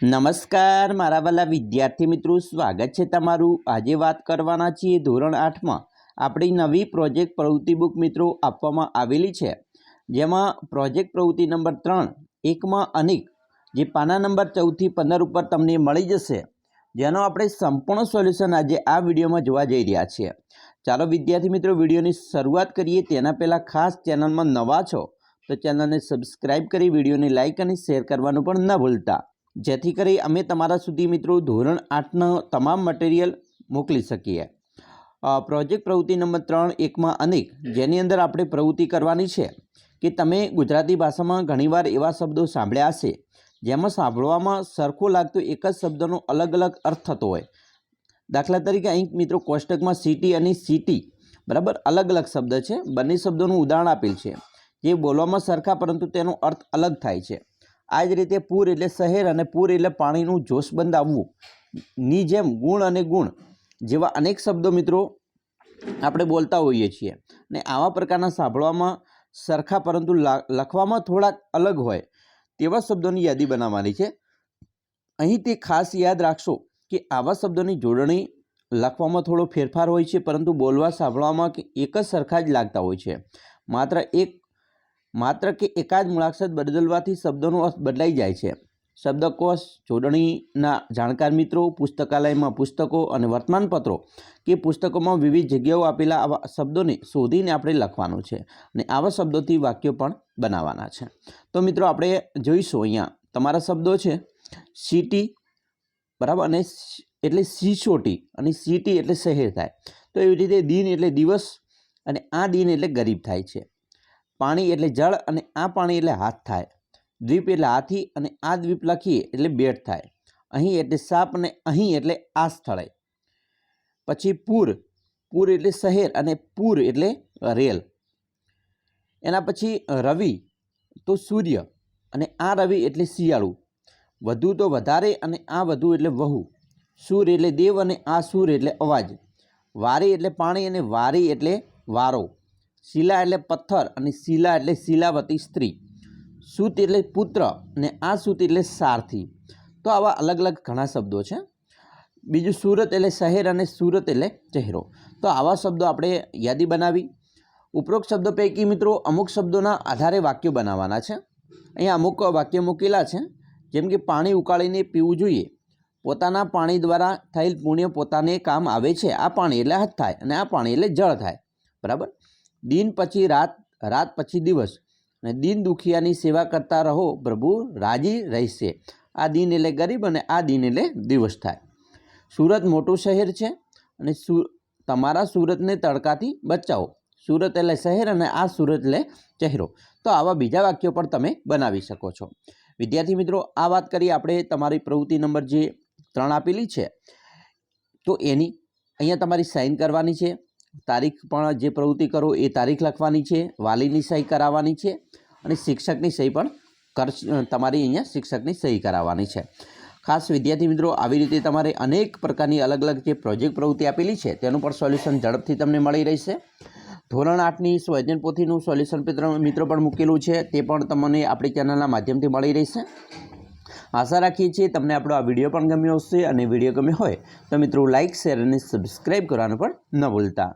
નમસ્કાર, મારા વાલા વિદ્યાર્થી મિત્રો, સ્વાગત છે તમારું. આજે વાત કરવાના છીએ ધોરણ આઠમાં. આપણી નવી પ્રોજેક્ટ પ્રવૃત્તિ બુક મિત્રો આપવામાં આવેલી છે. જેમાં પ્રોજેક્ટ પ્રવૃત્તિ નંબર ત્રણ, એકમાં અનેક, જે પાના નંબર ચૌદથી પંદર ઉપર તમને મળી જશે. જેનો આપણે સંપૂર્ણ સોલ્યુશન આજે આ વિડીયોમાં જોવા જઈ રહ્યા છીએ. ચાલો વિદ્યાર્થી મિત્રો, વિડીયોની શરૂઆત કરીએ. તેના પહેલાં ખાસ ચેનલમાં નવા છો, તો ચેનલને સબસ્ક્રાઈબ કરી, વિડીયોને લાઇક અને શેર કરવાનું પણ ન ભૂલતા. જેથી કરી અમે તમારા સુધી મિત્રો ધોરણ આઠનો તમામ મટીરિયલ મોકલી શકીએ. પ્રોજેક્ટ પ્રવૃત્તિ નંબર ત્રણ, એકમાં અનેક, જેની અંદર આપણે પ્રવૃત્તિ કરવાની છે, કે તમે ગુજરાતી ભાષામાં ઘણીવાર એવા શબ્દો સાંભળ્યા હશે, જેમાં સાંભળવામાં સરખો લાગતો એક જ શબ્દનો અલગ અલગ અર્થ થતો હોય. દાખલા તરીકે અહીં મિત્રો કોષ્ટકમાં સિટી અને સિટી બરાબર, અલગ અલગ શબ્દ છે, બંને શબ્દોનું ઉદાહરણ આપેલ છે, જે બોલવામાં સરખા, પરંતુ તેનો અર્થ અલગ થાય છે. આ જ રીતે પૂર એટલે શહેર અને પૂર એટલે પાણીનું જોશબંધ આવવું ની જેમ ગુણ અને ગુણ જેવા અનેક શબ્દો મિત્રો આપણે બોલતા હોઈએ છીએ. ને આવા પ્રકારના સાંભળવામાં સરખા પરંતુ લખવામાં થોડાક અલગ હોય તેવા શબ્દોની યાદી બનાવવાની છે. અહીં તે ખાસ યાદ રાખશો કે આવા શબ્દોની જોડણી લખવામાં થોડો ફેરફાર હોય છે પરંતુ બોલવા, સાંભળવામાં એક જ સરખા જ લાગતા હોય છે. માત્ર એક માત્ર કે એકાદ મૂળાક્ષર બદલવાથી શબ્દોનો અર્થ બદલાઈ જાય છે. શબ્દકોશ, જોડણીના જાણકાર મિત્રો, પુસ્તકાલયમાં પુસ્તકો અને વર્તમાનપત્રો કે પુસ્તકોમાં વિવિધ જગ્યાઓ આપેલા આવા શબ્દોને શોધીને આપણે લખવાનું છે અને આવા શબ્દોથી વાક્યો પણ બનાવવાના છે. તો મિત્રો, આપણે જોઈશું અહીંયા. તમારા શબ્દો છે સિટી, બરાબર, અને એટલે સિસોટી, અને સિટી એટલે શહેર થાય. તો એવી રીતે દિન એટલે દિવસ અને આ દિન એટલે ગરીબ થાય છે. પાણી એટલે જળ અને આ પાણી એટલે હાથ થાય. દ્વીપ એટલે હાથી અને આ દ્વીપ લખીએ એટલે બેટ થાય. અહીં એટલે સાપ અને અહીં એટલે આ સ્થળે. પછી પૂર. પૂર એટલે શહેર અને પૂર એટલે રેલ. એના પછી રવિ તો સૂર્ય અને આ રવિ એટલે શિયાળું. વધુ તો વધારે અને આ વધુ એટલે વહુ. સૂર એટલે દેવ અને આ સૂર એટલે અવાજ. વારી એટલે પાણી અને વારી એટલે વારો. શિલા એટલે પથ્થર અને શિલા એટલે શિલાવતી સ્ત્રી. સૂત એટલે પુત્ર અને આ સૂત એટલે સારથી. તો આવા અલગ અલગ ઘણા શબ્દો છે. બીજું સુરત એટલે શહેર અને સુરત એટલે ચહેરો. તો આવા શબ્દો આપણે યાદી બનાવી. ઉપરોક્ત શબ્દો પૈકી મિત્રો અમુક શબ્દોના આધારે વાક્યો બનાવવાના છે. અહીંયા અમુક વાક્યો મૂકેલા છે. જેમ કે પાણી ઉકાળીને પીવું જોઈએ. પોતાના પાણી દ્વારા થયેલ પુણ્ય પોતાને કામ આવે છે. આ પાણી એટલે હાથ થાય અને આ પાણી એટલે જળ થાય. બરાબર? દિન પછી રાત રાત પછી દિવસ. અને દિન દુખિયાની સેવા કરતા રહો, પ્રભુ, રાજી રહેશે. આ દિન એટલે ગરીબ અને આ દિન એટલે દિવસ થાય. સુરત મોટું શહેર છે અને સુ, તમારા સુરતને તડકાથી બચાવો. સુરત એટલે શહેર અને આ સુરત એટલે ચહેરો. તો આવા બીજા વાક્યો પણ તમે બનાવી શકો છો. વિદ્યાર્થી મિત્રો, આ વાત કરીએ આપણે તમારી પ્રવૃત્તિ નંબર જે ત્રણ આપેલી છે, તો એની અહીંયા તમારી સાઇન કરવાની છે. તારીખ પણ જે પ્રવૃત્તિ કરો એ તારીખ લખવાની છે, વાલીની સહી કરાવવાની છે અને શિક્ષકની સહી પણ કર, તમારી અહીંયા શિક્ષકની સહી કરાવવાની છે. ખાસ વિદ્યાર્થી મિત્રો, આવી રીતે તમારે અનેક પ્રકારની અલગ અલગ જે પ્રોજેક્ટ પ્રવૃત્તિ આપેલી છે, તેનું પણ સોલ્યુશન ઝડપથી તમને મળી રહેશે. ધોરણ આઠની સ્વજન પોથીનું સોલ્યુશન મિત્રો પણ મૂકેલું છે, તે પણ તમને આપણી ચેનલના માધ્યમથી મળી રહેશે. આશા રાખીએ છીએ તમને આપણો આ વીડિયો પણ ગમ્યો હશે અને વીડિયો ગમ્યો હોય તો મિત્રો લાઇક શેર અને સબસ્ક્રાઈબ કરવાનું પણ ન ભૂલતા.